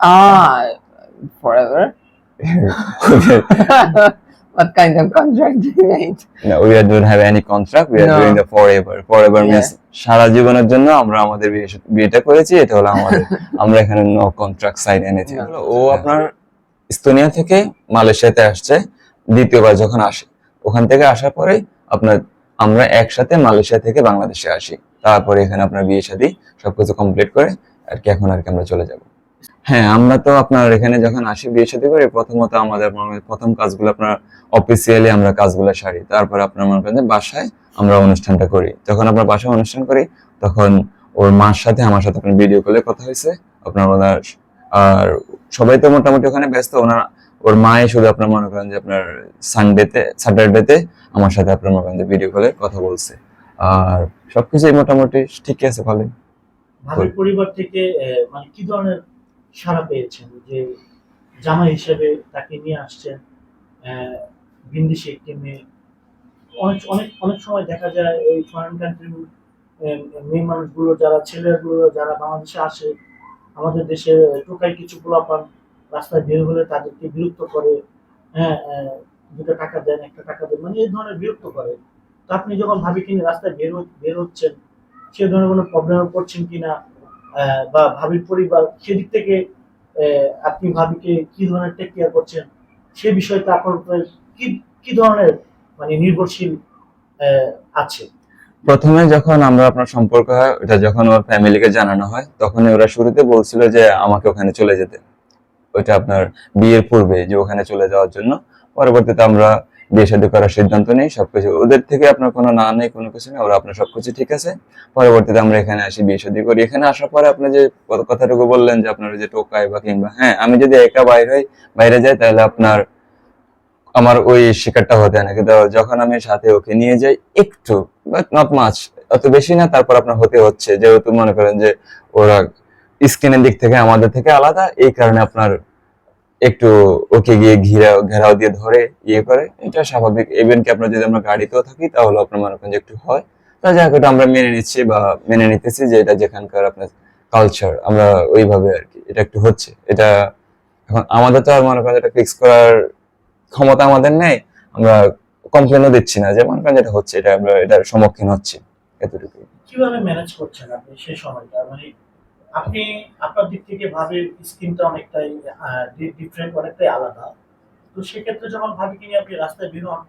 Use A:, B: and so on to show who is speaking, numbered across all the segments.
A: Ah, forever. what kind of contract do you made?
B: No, we don't have any contract. We are
A: No.
B: doing the forever. Forever
A: Yeah.
B: means সারা জীবনের জন্য আমরা আমাদের বিয়ে- বিয়েটা করেছি এটা হলো আমাদের আমরা এখানে নো কন্ট্রাক্ট সাইন এনেছি. ও আপনার ইস্তোনিয়া থেকে মালয়েশিয়াতে আসছে দ্বিতীয়বার যখন আসে ওখান থেকে আসার পরে আপনার আমরা একসাথে মালয়েশিয়া থেকে বাংলাদেশে আসি তারপরে এখানে আপনার বিয়ে শাদী সবকিছু কমপ্লিট করে আর কি এখন আর কি আমরা চলে যাব হ্যাঁ আমরা তো আপনার এখানে যখন আসি বিয়ে শাদী করি, প্রথমত আমাদের প্রথম কাজগুলো আপনার অফিসিয়ালি আমরা কাজগুলো সারি। তারপর আপনার মনে করেন বাসায় আমরা অনুষ্ঠানটা করি। যখন আমরা বাসায় অনুষ্ঠান করি, তখন ওর মার সাথে, আমার সাথে আপনার ভিডিও কলে কথা হয়েছে। আপনার ওনার আর সবাই তো মোটামুটি ওখানে ব্যস্ত। ওনার, ওর মায়ে শুধু আপনার মনে করেন যে আপনার সানডেতে স্যাটারডেতে আমার সাথে আপনার মনে করেন যে ভিডিও কলে কথা বলছে। আর সবকিছুই মোটামুটি ঠিকই আছে ভালো
C: পরিবার থেকে মানে কি ধরনের সাড়া পেয়েছেন যে জামাই হিসেবে তাকে নিয়ে আসছেন বিন্দিসি একটি মেয়ে। অনেক অনেক অনেক সময় দেখা যায় এই ফরেন কান্ট্রির মেয়ে মানুষগুলো যারা, ছেলেগুলো যারা বাংলাদেশে আসে, আমাদের দেশে টোকাই কিছু পোলাপান রাস্তায় বের হলে তাদেরকে বিরক্ত করে হ্যাঁ দুটো টাকা দেন, একটা টাকা দেন মানে এই ধরনের বিরক্ত করে। তো আপনি যখন ভাবি কিনে রাস্তায় বের বের হচ্ছেন, সে ধরনের কোনো প্রবলেমে পড়ছেন কিনা বা ভাবির পরিবার, সেদিক থেকে আপনি ভাবিকে কি ধরনের টেক কেয়ার করছেন, সে বিষয়টা আপনার উপরে কি কি ধরনের মানে নির্ভরশীল আছে?
B: প্রথমে যখন আমরা আপনার সম্পর্ক হয় ওটা যখন ওর ফ্যামিলিকে জানানো হয় তখন ওরা শুরুতে বলছিল যে আমাকে ওখানে চলে যেতে। ওইটা আপনার বিয়ের পূর্বে যে ওখানে চলে যাওয়ার জন্য। পরবর্তীতে আমরা বিয়ে শাদী করার সিদ্ধান্ত নেই, সবকিছু ওদের থেকে আপনার কোনো না নেই, কোনো কিছু নেই, ওরা আপনার সবকিছু ঠিক আছে। পরবর্তীতে আমরা এখানে আসি, বিয়ে শাদী করি। এখানে আসার পরে আপনি যে কথাটুকু বললেন যে আপনার যে টোকাই বা কিংবা হ্যাঁ আমি যদি একা বাইরে হই, বাইরে যাই, তাহলে আপনার আমার ওই শিকারটা হতে না। কিন্তু যখন আমি সাথে ওকে নিয়ে যাই, একটু বাট নট মাছ অত বেশি না, তারপর আপনার হতে হচ্ছে। যেহেতু মনে করেন যে ওরা স্কিনের দিক থেকে, আমাদের থেকে আলাদা, এই কারণে আপনার একটু ওকে গিয়ে ঘিরা ঘেরাও দিয়ে ধরে ইয়ে করে, এটা স্বাভাবিক। ইভেন কি আপনার যদি আমরা গাড়িতেও থাকি, তাহলে আপনার মনে করেন যে একটু হয়। তা যাই হোক আমরা মেনে নিচ্ছি বা মেনে নিতেছি যে এটা যেখানকার আপনার কালচার আমরা ওইভাবে আর কি, এটা একটু হচ্ছে। এটা এখন আমাদের তো আর মনে করেন এটা ফিক্স করার ক্ষমতা আমাদের নেই, আমরা কমপ্লেনও দিচ্ছি না যে মনে করেন যেটা হচ্ছে, এটা আমরা, এটার সম্মুখীন হচ্ছি এতটুকু
C: কীভাবে ম্যানেজ করছেন আপনি সেই সময়টা? মানে আপনি আপনার দিক থেকে ভাবে স্কিনটা অনেকটাই ডিফারেন্ট অনেকটাই আলাদা। তো সেক্ষেত্রে যখন ভাবি কিনে আপনি রাস্তায় বের হন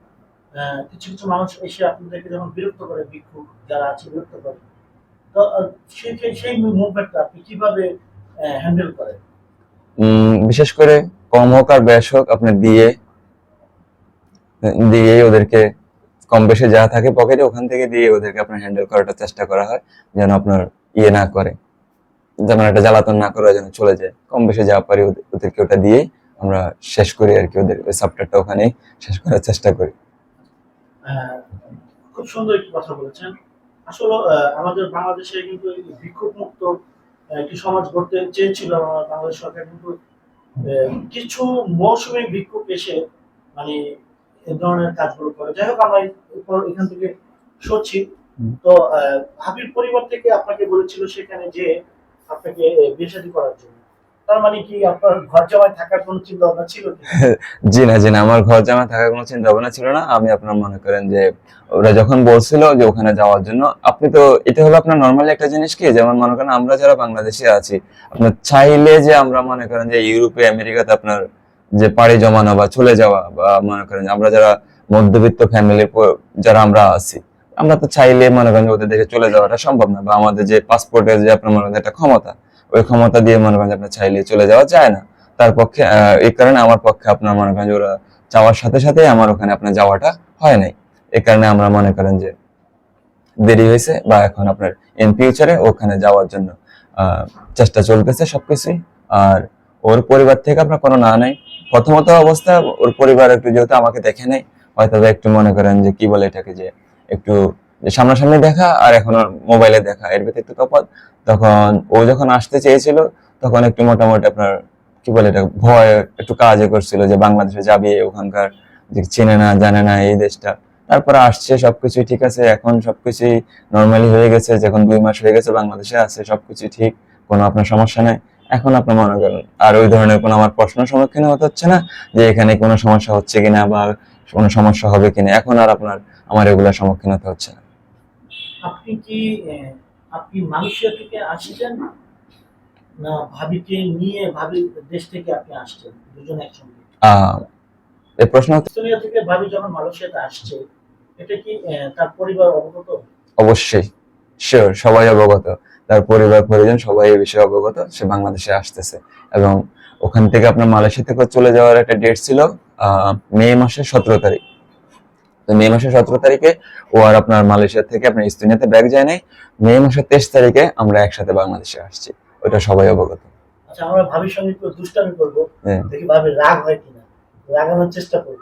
C: কিছু কিছু মানুষ এসে আপনাদেরকে যখন বিরক্ত করে, ভিক্ষুক যারা আছে বিরক্ত করে, তো সেই সেই- মুভমেন্টটা আপনি কীভাবে হ্যান্ডেল করেন?
B: বিশেষ করে কম হোক আর বেশ হোক, আপনি দিয়ে দিয়ে ওদেরকে, কম বেশি যা থাকে পকেটে ওখান থেকে দিয়ে ওদেরকে আপনার হ্যান্ডেল করাটা চেষ্টা করা হয়, যেন আপনার ইয়ে না করে। যেমন একটা জ্বালাতন না করে যেন চলে যায়। কম বেশি যা পারি ওদেরকে ওটা দিয়ে আমরা শেষ করি আর কি ওদের ওই সাবটারটা ওখানে শেষ করার চেষ্টা করি।
C: খুব সুন্দর একটি কথা বলেছেন। আসলে আমাদের বাংলাদেশে কিন্তু ভিক্ষুক মুক্ত একটি সমাজ গড়তে চেয়েছিল বাংলাদেশ সরকার কিন্তু কিছু মৌসুমী ভিক্ষুক এসে মানে এই ধরনের কাজগুলো করে। যাই হোক আমরা এখান থেকে সরছি। তো ভাবির পরিবার থেকে আপনাকে বলেছিল সেখানে যে আপনাকে বিয়ে করার জন্য। মানে
B: এটা হলো আপনার একটা জিনিস কি? যেমন মনে আমরা যারা বাংলাদেশে আছি, আপনার চাইলে যে আমরা মনে করেন যে ইউরোপে, আমেরিকাতে আপনার যে পাড়ি জমানো বা চলে যাওয়া বা মনে করেন আমরা যারা মধ্যবিত্ত ফ্যামিলির যারা আমরা আছি আমরা তো চাইলে মনে করেন ওদের দেশে চলে যাওয়াটা সম্ভব না, বা আমাদের যে পাসপোর্টের যে আপনার মনে করেন একটা ক্ষমতা, ওই ক্ষমতা দিয়ে মনে করেন আপনার চাইলে চলে যাওয়া যায় না। তার পক্ষে এই কারণে আমার পক্ষে আপনার মনে করেন ওরা যাওয়ার সাথে সাথে আমার ওখানে আপনার যাওয়াটা হয় নাই। এই কারণে আমরা মনে করেন যে দেরি হয়েছে, বা এখন আপনার ইন ফিউচারে ওখানে যাওয়ার জন্য চেষ্টা চলতেছে সবকিছুই। আর ওর পরিবার থেকে আপনার কোনো না নাই। প্রথমত অবস্থা, ওর পরিবার একটু যেহেতু আমাকে দেখে নেই হয়তো একটু মনে করেন যে কি বলে এটাকে যে একটু সামনাসামনি দেখা আর এখন মোবাইলে দেখা। এর ভিতরে তফাৎ তখন ও যখন আসতে চেয়েছিল, তখন একটু মোটামুটি আপনার কি বলে এটা, ভয়, একটু কাজে করছিল যে বাংলাদেশে যাবে, ওখানকার যে চেনে না, জানে না এই দেশটা। তারপরে আসছে, সবকিছুই ঠিক আছে, এখন সবকিছুই নর্মালি হয়ে গেছে, যখন দুই মাস হয়ে গেছে বাংলাদেশে আছে সবকিছু ঠিক, কোনো আপনার সমস্যা নাই। এখন আপনি মনে করেন, আর ওই ধরনের কোনো আমার প্রশ্ন সম্মুখীন হতে হচ্ছে না, যে এখানে কোনো সমস্যা হচ্ছে কিনা বা কোনো সমস্যা হবে কিনা। এখন আর আপনার আমার এগুলোর সম্মুখীন হতে হচ্ছে না।
C: আপনি কি আপনি মালয়েশিয়া থেকে আসছেন? না ভাবিকে নিয়ে ভাবি দেশ থেকে আপনি আসছেন দুজন একসঙ্গে?
B: এই প্রশ্ন
C: এস্তোনিয়া থেকে ভাবি যখন মালয়েশিয়াতে আসছে এটা কি তার পরিবার অবগত?
B: অবশ্যই শিওর সবাই অবগত। তার পরিবার পরিজন সবাই এই বিষয়ে অবগত সে বাংলাদেশে আসতেছে। এবং ওখান থেকে আপনার মালয়েশিয়া থেকে চলে যাওয়ার একটা ডেট ছিল আহ, মে মাসের সতেরো তারিখ। তো মে মাসের সতেরো তারিখে ও আর আপনার মালয়েশিয়া থেকে আপনার ইস্তোনিয়াতে ব্যাগ যায় নাই। মে মাসের তেইশ তারিখে আমরা একসাথে বাংলাদেশে আসছি। ওটা সবাই অবগত।
C: আচ্ছা আমরা ভাবির সঙ্গে একটু দুষ্টামি করব।
B: হ্যাঁ।
C: দেখি ভাবি রাগ হয় কিনা। রাগানোর চেষ্টা করব।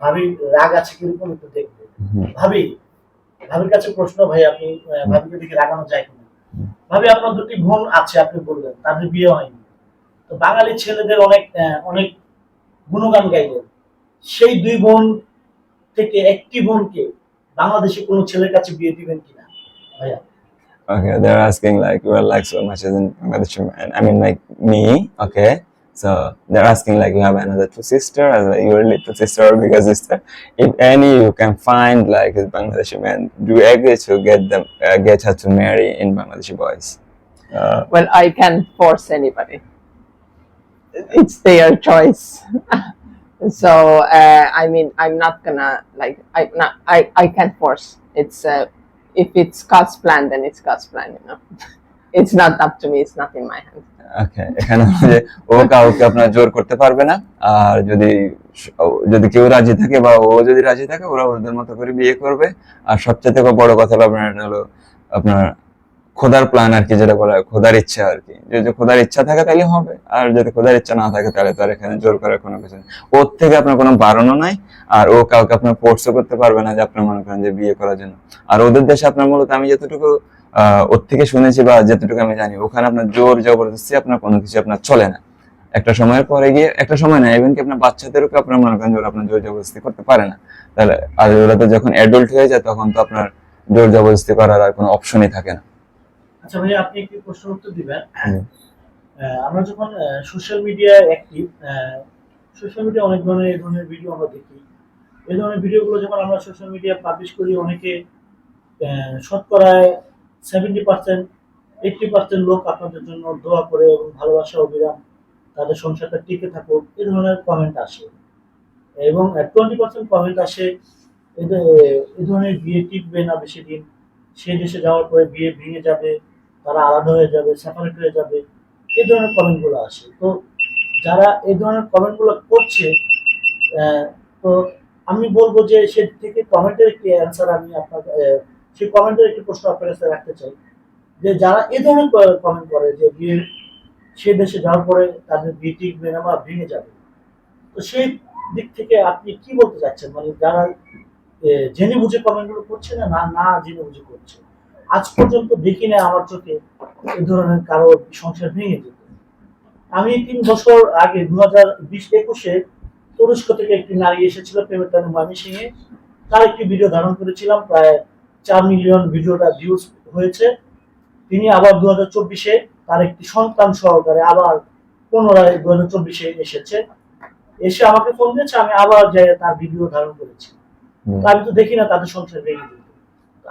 C: ভাবি রাগ আছে কীরকম একটু দেখব। ভাবি ভাবির কাছে প্রশ্ন ভাই আপনি আহ, ভাবিকে দেখে রাগানো যায় কিনা। ভাবি আপনার দুটি বোন আছে আপনি বললেন। তাদের বিয়ে হয়নি। তো বাঙালি ছেলেদের অনেক অনেক গুণগান গাইলেন। সেই দুই বোন থেকে একটি বোনকে বাংলাদেশে কোনো ছেলের কাছে বিয়ে দিবেন কিনা ভাইয়া
B: Okay, they're asking like you are like so much as in Bangladesh man. I mean like me, okay. So they're asking like you have another two sister, as like your little sister or bigger sister. If any you can find like a Bangladeshi man, do you agree to get them uh, get her to marry in Bangladeshi boys? Uh,
A: Well, I can't force anybody. It's their choice. so uh, I mean, I'm not gonna like I'm not. I I can't force. It's uh, if it's God's plan, then it's God's plan. You know, it's not up to me. It's not in my hands.
B: okay, এখানে হলো যে ও কাউকে আপনার জোর করতে পারবে না আর যদি যদি কেউ রাজি থাকে বা ও যদি রাজি থাকে ওরা ওদের মতো করে বিয়ে করবে আর সবচেয়ে থেকে বড় কথা হলো আপনার এটা হলো আপনার খোদার প্ল্যান আর কি যেটা বলা হয় খোদার ইচ্ছা আর কি। যদি খোদার ইচ্ছা থাকে তাহলে হবে আর যদি খোদার ইচ্ছা না থাকে তাহলে তার এখানে জোর করার কোনো কিছু ওর থেকে আপনার কোনো বারণও নাই আর ও কাউকে আপনার ফোর্সও করতে পারবে না যে আপনার মনে করেন যে বিয়ে করার জন্য। আর ওদের দেশে আপনার মূলত আমি যতটুকু আহ, ওর থেকে শুনেছি বা যতটুকু আমি জানি ওখানে আপনার জোর জবরদস্তি আপনার কোনো কিছু আপনার চলে না। একটা সময়ের পরে গিয়ে একটা সময় না ইভেন কি আপনার বাচ্চাদেরকে আপনার মনে করেন যে আপনার জোর জবরদস্তি করতে পারে না? তাহলে আর ওরা তো যখন অ্যাডাল্ট হয়ে যায় তখন তো আপনার জোর জবরদস্তি করার আর কোনো অপশনই থাকে না।
C: আচ্ছা ভাই আপনি একটি প্রশ্ন উত্তর দিবেন।
B: হুম।
C: আমরা যখন সোশ্যাল মিডিয়ায় অ্যাক্টিভ সোশ্যাল মিডিয়া অনেক ধরনের এই ধরনের ভিডিও আমরা দেখি। এই ধরনের ভিডিওগুলো যখন আমরা সোশ্যাল মিডিয়া পাবলিশ করি অনেকে শতকরায় সেভেন্টি পার্সেন্ট এইটটি পার্সেন্ট লোক আপনাদের জন্য দোয়া করে এবং ভালোবাসা অবিরাম তাদের সংসারটা টিকে থাকুক এই ধরনের কমেন্ট আসে। এবং টোয়েন্টি পার্সেন্ট কমেন্ট আসে এই ধরনের বিয়ে টিকবে না বেশি দিন সেই দেশে যাওয়ার পরে বিয়ে ভেঙে যাবে তারা আলাদা হয়ে যাবে সেপারেট হয়ে যাবে, এই ধরনের কমেন্টগুলো আসে। তো যারা এই ধরনের কমেন্টগুলো করছে তো আমি বলব যে সে থেকে কমেন্টের একটি অ্যান্সার আমি আপনার সেই কমেন্টের একটি প্রশ্ন আপনার কাছে রাখতে চাই। যে যারা এই ধরনের কমেন্ট করে যে বিয়ে, সে দেশে যাওয়ার পরে তাদের বিয়ে টিকবে বা ভেঙে যাবে। তো সেই দিক থেকে আপনি কি বলতে চাচ্ছেন? মানে যারা জেনে বুঝে কমেন্টগুলো করছে না না জেনে বুঝে করছে? আজ পর্যন্ত দেখি না আমার চোখে এই ধরনের কারও সংসার ভেঙে যেত। আমি তিন বছর আগে দু হাজার বিশ একুশে তুরস্ক থেকে একটি নারী এসেছিল প্রেমের টানে ময়মনসিংহে। তার একটি ভিডিও ধারণ করেছিলাম প্রায় চার মিলিয়ন ভিডিওটা ভিউজ হয়েছে। তিনি আবার দু হাজার চব্বিশে তার একটি সন্তান সহকারে আবার পুনরায় দু হাজার চব্বিশে এসেছে। এসে আমাকে ফোন দিয়েছে আমি আবার যাই তার ভিডিও ধারণ করেছি। আমি তো দেখি না তাদের সংসার ভেঙে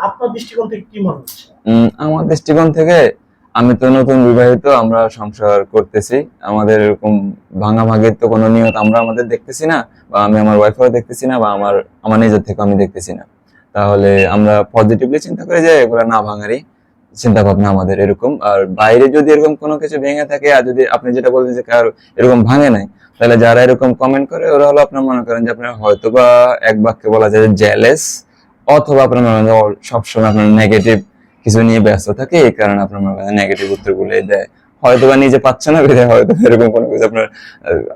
C: আপনার দৃষ্টিকোণ থেকে কি মনে হচ্ছে?
B: আমার দৃষ্টিকোণ থেকে আমি তো নতুন বিবাহিত, আমরা সংসার করতেছি। আমাদের এরকম তো কোনো নিয়ত আমরা আমাদের দেখতেছি না, বা আমি আমার দেখতেছি না, বা আমার আমার নিজের থেকে আমি দেখতেছি না। তাহলে আমরা পজিটিভলি চিন্তা করি যে, এগুলো না ভাঙারই চিন্তা ভাবনা আমাদের এরকম। আর বাইরে যদি এরকম কোনো কিছু ভেঙে থাকে, আর যদি আপনি যেটা বলছেন যে কার এরকম ভাঙে নাই, তাহলে যারা এরকম কমেন্ট করে, ওরা হলো আপনার মনে করেন যে আপনার হয়তো বা এক বাক্যে বলা যায় জেলেস অথবা আপনার মনে করেন সবসময় আপনার নেগেটিভ কিছু নিয়ে ব্যস্ত থাকে এই কারণে আপনার মনে করেন নেগেটিভ উত্তরগুলো দেয়। হয়তো বা নিজে পাচ্ছে না বিধায় হয়তো এরকম কোনো কিছু আপনার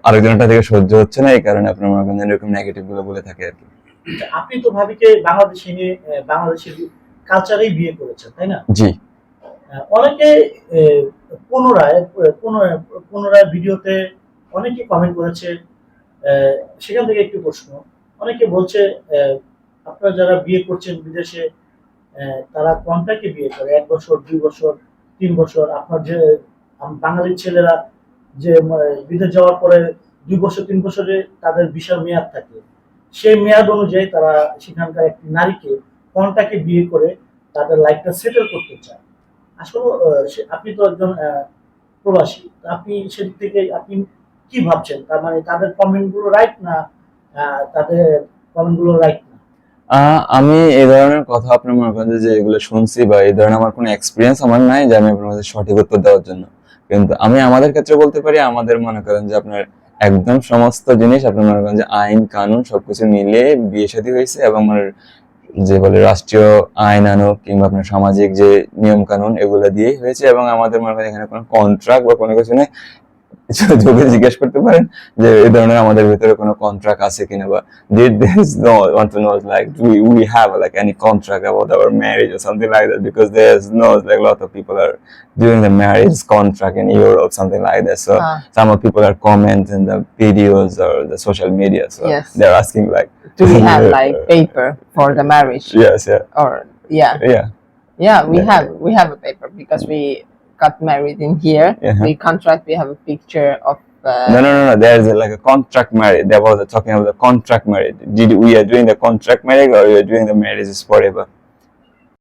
B: আরেকজনটা থেকে সহ্য হচ্ছে না এই কারণে আপনার মনে করেন এরকম নেগেটিভগুলো বলে থাকে আর কি।
C: আচ্ছা, আপনি তো ভাবিকে বাংলাদেশে নিয়ে বাংলাদেশের কালচারেই বিয়ে করেছেন তাই না?
B: জি।
C: অনেকে পুনরায় পুনরায় পুনরায় ভিডিওতে অনেকে কমেন্ট করেছে। সেখান থেকে একটি প্রশ্ন। অনেকে বলছে আপনারা যারা বিয়ে করছেন বিদেশে তারা কন্ট্রাক্টে বিয়ে করে? এক বছর, দুই বছর, তিন বছর? আপনার যে, আম- বাঙালি ছেলেরা যে বিদেশ যাওয়ার পরে দুই বছর, তিন বছরে তাদের বিশাল মেয়াদ থাকে। সেই মেয়াদ অনুযায়ী তারা সেখানকার একটি নারীকে কন্টাকে বিয়ে করে তাদের লাইফটা সেটেল করতে চায়। আসলে আপনি তো একজন প্রবাসী আপনি সেদিক থেকে আপনি কি ভাবছেন? তার মানে তাদের কমেন্টগুলো রাইট না তাদের কমেন্টগুলো রাইট না?
B: আমি এই ধরনের কথা আপনার মনে করেন যে এগুলো শুনছি বা এই ধরনের আমার কোনো এক্সপিরিয়েন্স আমার নাই যে আমি আপনার সঠিক উত্তর দেওয়ার জন্য। কিন্তু আমি আমাদের ক্ষেত্রে বলতে পারি, আমাদের মনে করেন যে আপনার একদম সমস্ত জিনিস আপনার মনে করেন যে আইন, কানুন সবকিছু মিলিয়ে বিয়ে শাদী হয়েছে এবং আমার যে বলে রাষ্ট্রীয় আইন আনুক কিংবা আপনার সামাজিক যে নিয়ম কানুন এগুলো দিয়েই হয়েছে এবং আমাদের মনে করেন এখানে কোনো কন্ট্রাক্ট বা কোনো কিছু নেই। যোগে জিজ্ঞেস করতে পারেন যে এই ধরনের আমাদের ভিতরে কোনো কন্ট্রাক্ট আছে কিনা বা did this no want to know like do we, we have like any contract about our marriage or something like that because there's no like a lot of people are doing the marriage contract in Europe something like that so
A: Ah.
B: some of people are commenting the videos or the social media so
A: Yes.
B: they're asking like
A: Do we have like paper for the marriage?
B: yes yeah
A: Or yeah,
B: yeah
A: yeah, we
B: Yeah.
A: have we have a paper because we got married in here.
B: Yeah.
A: We contract. We have a picture of. Uh,
B: no no no no there's a, like a contract marriage there was a talking about the contract marriage did we are doing the contract marriage or we are doing the marriage is forever